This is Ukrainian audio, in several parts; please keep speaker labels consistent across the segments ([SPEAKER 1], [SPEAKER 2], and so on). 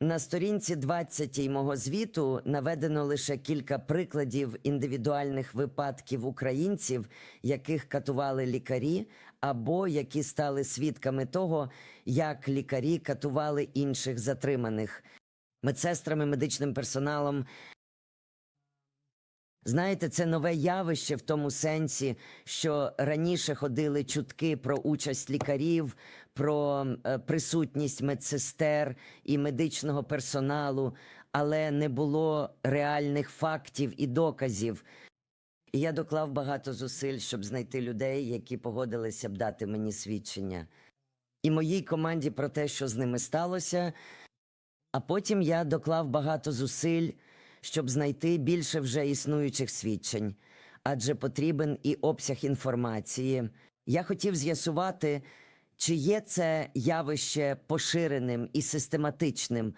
[SPEAKER 1] На сторінці 20 мого звіту наведено лише кілька прикладів індивідуальних випадків українців, яких катували лікарі, або які стали свідками того, як лікарі катували інших затриманих медсестрами, медичним персоналом. Знаєте, це нове явище в тому сенсі, що раніше ходили чутки про участь лікарів, про е, присутність медсестер і медичного персоналу, але не було реальних фактів і доказів. І я доклав багато зусиль, щоб знайти людей, які погодилися б дати мені свідчення. І моїй команді про те, що з ними сталося. А потім я доклав багато зусиль, щоб знайти більше вже існуючих свідчень, адже потрібен і обсяг інформації. Я хотів з'ясувати, чи є це явище поширеним і систематичним.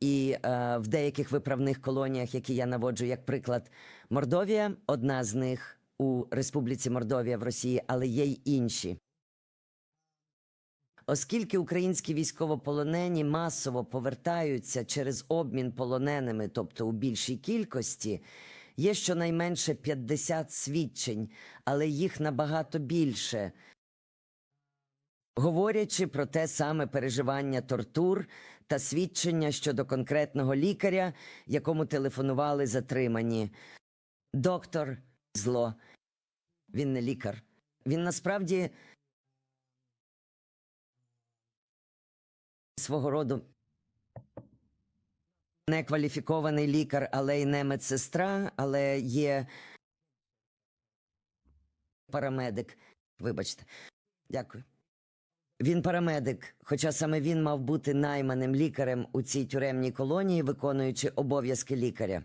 [SPEAKER 1] І е, в деяких виправних колоніях, які я наводжу, як приклад, Мордовія одна з них у Республіці Мордовія в Росії, але є й інші. Оскільки українські військовополонені масово повертаються через обмін полоненими, тобто у більшій кількості, є щонайменше 50 свідчень, але їх набагато більше. Говорячи про те саме переживання тортур та свідчення щодо конкретного лікаря, якому телефонували затримані. Доктор зло. Він не лікар. Він насправді свого роду не кваліфікований лікар, але й не медсестра, але є парамедик. Вибачте. Дякую. Він парамедик, хоча саме він мав бути найманим лікарем у цій тюремній колонії, виконуючи обов'язки лікаря.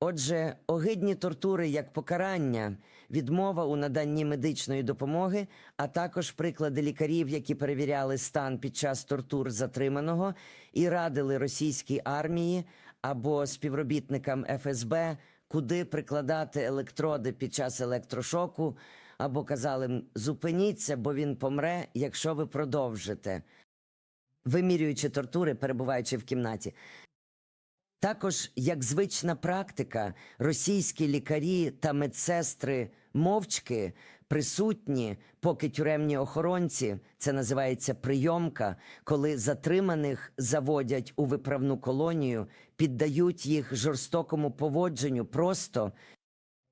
[SPEAKER 1] Отже, огидні тортури як покарання, відмова у наданні медичної допомоги, а також приклади лікарів, які перевіряли стан під час тортур затриманого і радили російській армії або співробітникам ФСБ, куди прикладати електроди під час електрошоку, або казали зупиніться, бо він помре, якщо ви продовжите, вимірюючи тортури, перебуваючи в кімнаті. Також, як звична практика, російські лікарі та медсестри мовчки присутні, поки тюремні охоронці, це називається прийомка, коли затриманих заводять у виправну колонію, піддають їх жорстокому поводженню просто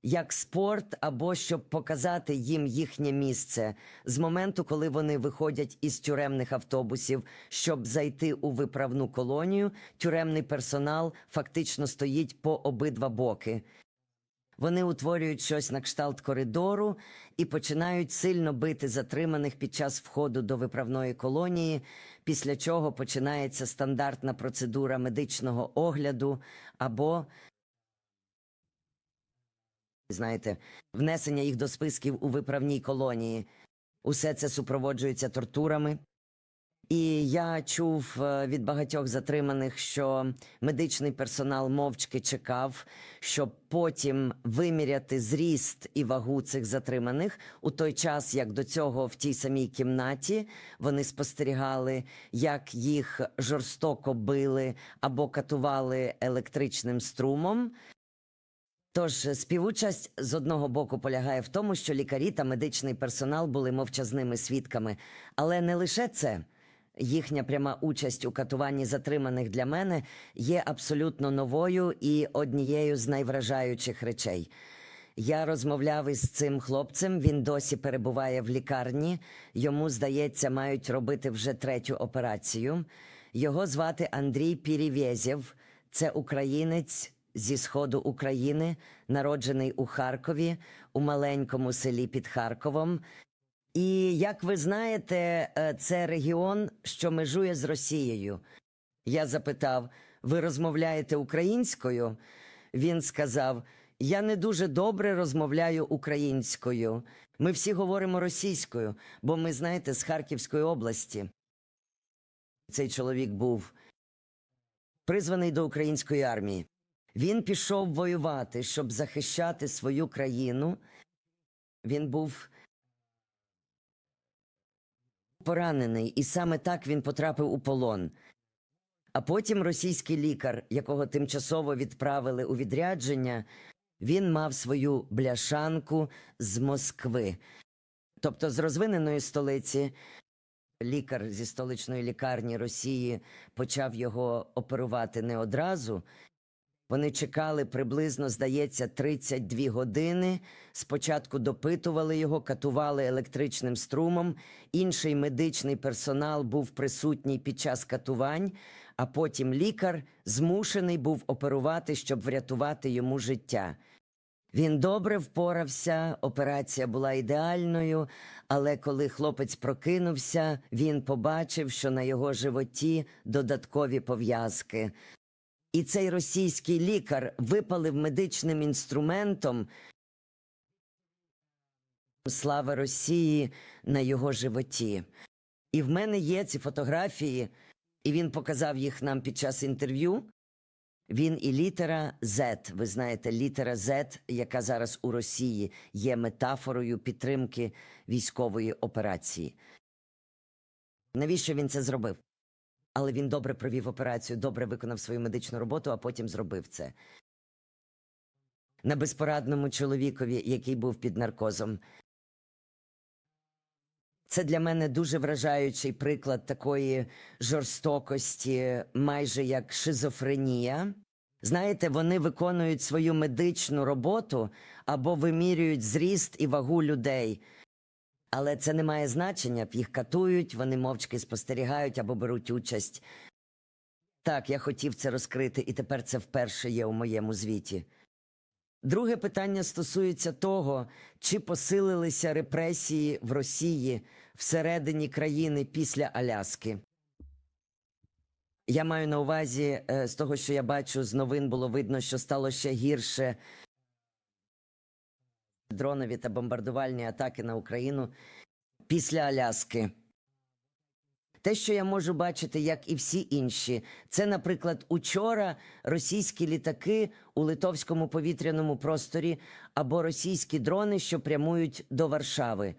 [SPEAKER 1] як спорт, або щоб показати їм їхнє місце з моменту, коли вони виходять із тюремних автобусів, щоб зайти у виправну колонію, тюремний персонал фактично стоїть по обидва боки. Вони утворюють щось на кшталт коридору і починають сильно бити затриманих під час входу до виправної колонії, після чого починається стандартна процедура медичного огляду або знаєте, внесення їх до списків у виправній колонії. Усе це супроводжується тортурами. І я чув е, від багатьох затриманих, що медичний персонал мовчки чекав, щоб потім виміряти зріст і вагу цих затриманих у той час, як до цього в тій самій кімнаті вони спостерігали, як їх жорстоко били або катували електричним струмом. Тож співучасть з одного боку полягає в тому, що лікарі та медичний персонал були мовчазними свідками, але не лише це. Їхня пряма участь у катуванні затриманих для мене є абсолютно новою і однією з найвражаючих речей. Я розмовляв із цим хлопцем. Він досі перебуває в лікарні. Йому, здається, мають робити вже третю операцію. Його звати Андрій Пірівєзєв. Це українець зі сходу України, народжений у Харкові, у маленькому селі під Харковом. І як ви знаєте, е, це регіон, що межує з Росією. Я запитав: ви розмовляєте українською? Він сказав: Я не дуже добре розмовляю українською. Ми всі говоримо російською, бо ми, знаєте, з Харківської області. Цей чоловік був призваний до української армії. Він пішов воювати, щоб захищати свою країну. Він був поранений, і саме так він потрапив у полон. А потім російський лікар, якого тимчасово відправили у відрядження, він мав свою бляшанку з Москви. Тобто з розвиненої столиці лікар зі столичної лікарні Росії почав його оперувати не одразу. Вони чекали приблизно, здається, 32 години. Спочатку допитували його, катували електричним струмом. Інший медичний персонал був присутній під час катувань, а потім лікар змушений був оперувати, щоб врятувати йому життя. Він добре впорався, операція була ідеальною, але коли хлопець прокинувся, він побачив, що на його животі додаткові пов'язки. І цей російський лікар випалив медичним інструментом слава Росії на його животі. І в мене є ці фотографії, і він показав їх нам під час інтерв'ю. Він і літера Z, ви знаєте, літера Z, яка зараз у Росії є метафорою підтримки військової операції. Навіщо він це зробив? Але він добре провів операцію, добре виконав свою медичну роботу, а потім зробив це. На безпорадному чоловікові, який був під наркозом. Це для мене дуже вражаючий приклад такої жорстокості, майже як шизофренія. Знаєте, вони виконують свою медичну роботу або вимірюють зріст і вагу людей. Але це не має значення. Їх катують, вони мовчки спостерігають або беруть участь. Так, я хотів це розкрити, і тепер це вперше є у моєму звіті. Друге питання стосується того, чи посилилися репресії в Росії всередині країни після Аляски. Я маю на увазі, е, з того, що я бачу з новин, було видно, що стало ще гірше дронові та бомбардувальні атаки на Україну після Аляски. Те, що я можу бачити, як і всі інші, це, наприклад, учора російські літаки у литовському повітряному просторі або російські дрони, що прямують до Варшави.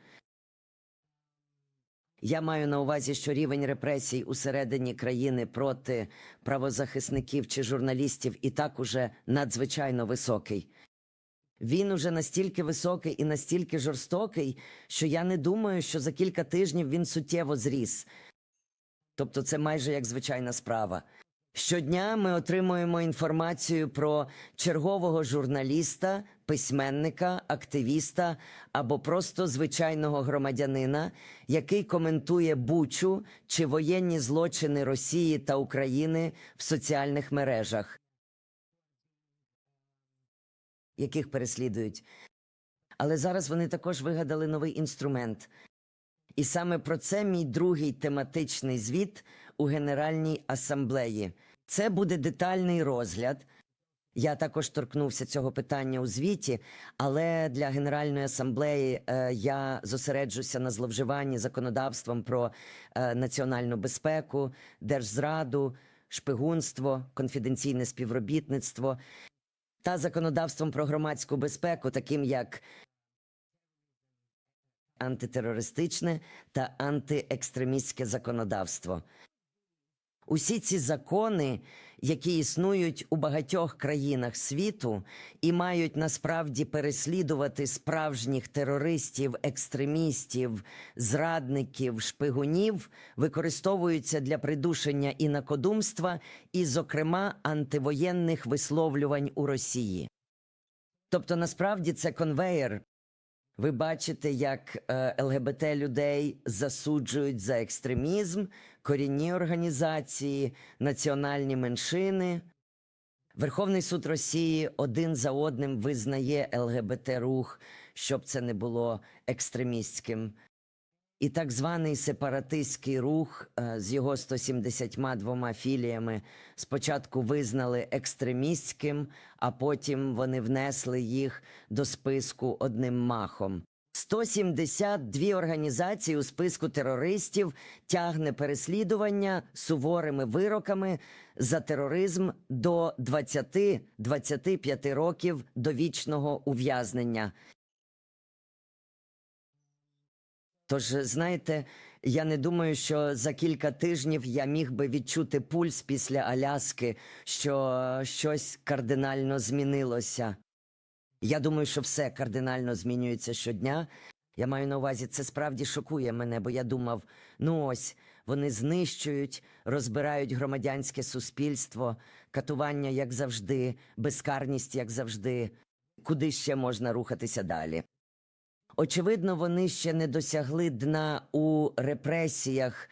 [SPEAKER 1] Я маю на увазі, що рівень репресій усередині країни проти правозахисників чи журналістів і так уже надзвичайно високий. Він уже настільки високий і настільки жорстокий, що я не думаю, що за кілька тижнів він суттєво зріс. Тобто це майже як звичайна справа. Щодня ми отримуємо інформацію про чергового журналіста, письменника, активіста або просто звичайного громадянина, який коментує бучу чи воєнні злочини Росії та України в соціальних мережах, яких переслідують. Але зараз вони також вигадали новий інструмент. І саме про це мій другий тематичний звіт у Генеральній асамблеї. Це буде детальний розгляд. Я також торкнувся цього питання у звіті, але для Генеральної асамблеї е, я зосереджуся на зловживанні законодавством про е, національну безпеку, держзраду, шпигунство, конфіденційне співробітництво та законодавством про громадську безпеку, таким як антитерористичне та антиекстремістське законодавство. Усі ці закони, які існують у багатьох країнах світу і мають насправді переслідувати справжніх терористів, екстремістів, зрадників, шпигунів, використовуються для придушення інакодумства і, зокрема, антивоєнних висловлювань у Росії. Тобто, насправді це конвеєр. Ви бачите, як е, ЛГБТ людей засуджують за екстремізм, корінні організації, національні меншини. Верховний суд Росії один за одним визнає ЛГБТ рух, щоб це не було екстремістським. І так званий сепаратистський рух е, з його 172 філіями спочатку визнали екстремістським, а потім вони внесли їх до списку одним махом. 172 організації у списку терористів тягне переслідування суворими вироками за тероризм до 20-25 років довічного ув'язнення. Тож, знаєте, Я не думаю, що за кілька тижнів я міг би відчути пульс після Аляски, що щось кардинально змінилося. Я думаю, що все кардинально змінюється щодня. Я маю на увазі, це справді шокує мене, бо я думав: ну ось вони знищують, розбирають громадянське суспільство, катування, як завжди, безкарність, як завжди. Куди ще можна рухатися далі? Очевидно, вони ще не досягли дна у репресіях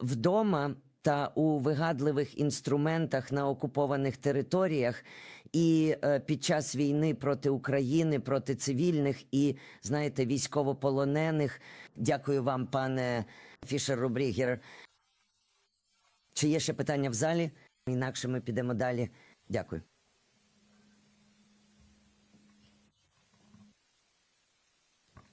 [SPEAKER 1] вдома та у вигадливих інструментах на окупованих територіях і е, під час війни проти України, проти цивільних і, знаєте, військовополонених. Дякую вам, пане Фішер Рубрігер. Чи є ще питання в залі? Інакше ми підемо далі. Дякую.